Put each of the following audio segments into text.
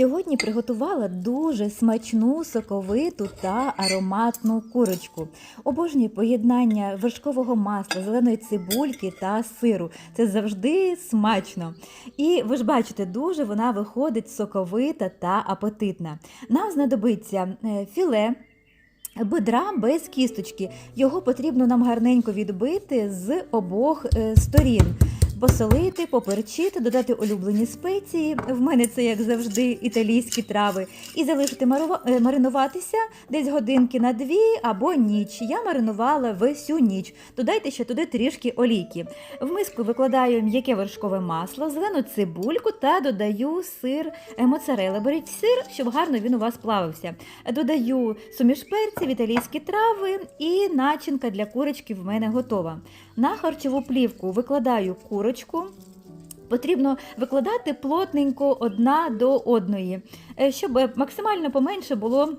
Сьогодні приготувала дуже смачну, соковиту та ароматну курочку. Обожнюю поєднання вершкового масла, зеленої цибульки та сиру. Це завжди смачно. І ви ж бачите, дуже вона виходить соковита та апетитна. Нам знадобиться е, філе. Бедра без кісточки. Його потрібно нам гарненько відбити з обох е, сторін. Посолити, поперчити, додати улюблені спеції. В мене це, як завжди, італійські трави. І залишити е, маринуватися десь годинки на дві або ніч. Я маринувала всю ніч. Додайте ще туди трішки олійки. В миску викладаю м'яке вершкове масло, зелену цибульку та додаю сир е, моцарелла. Беріть сир, щоб гарно він у вас плавився. Додаю суміш перців, італійські трави і начинка для курочки в мене готова. На харчову плівку викладаю курочку. Потрібно викладати плотненько одна до одної, е, щоб е, максимально поменше було.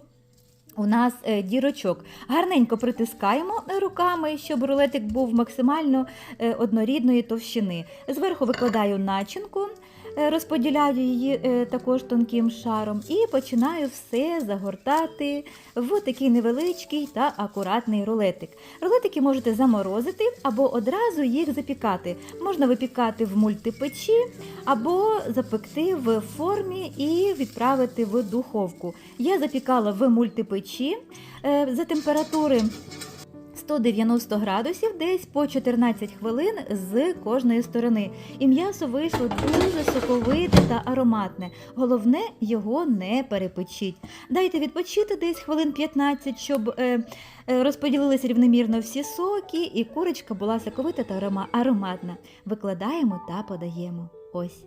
У нас е, дірочок. Гарненько притискаємо руками, щоб рулетик був максимально однорідної товщини. Зверху викладаю начинку, розподіляю її е, також тонким шаром і починаю все загортати в такий невеличкий та акуратний рулетик. Рулетики можете заморозити або одразу їх запікати. Можна випікати в мультипечі або запекти в формі і відправити в духовку. Я запікала в мультипечі е, за температури 190 градусів, десь по 14 хвилин з кожної сторони. І м'ясо вийшло дуже соковите та ароматне. Головне, його не перепечіть. Дайте відпочити десь хвилин 15, щоб е, е, розподілилися рівномірно всі соки, і курочка була соковита та ароматна. Викладаємо та подаємо. Ось.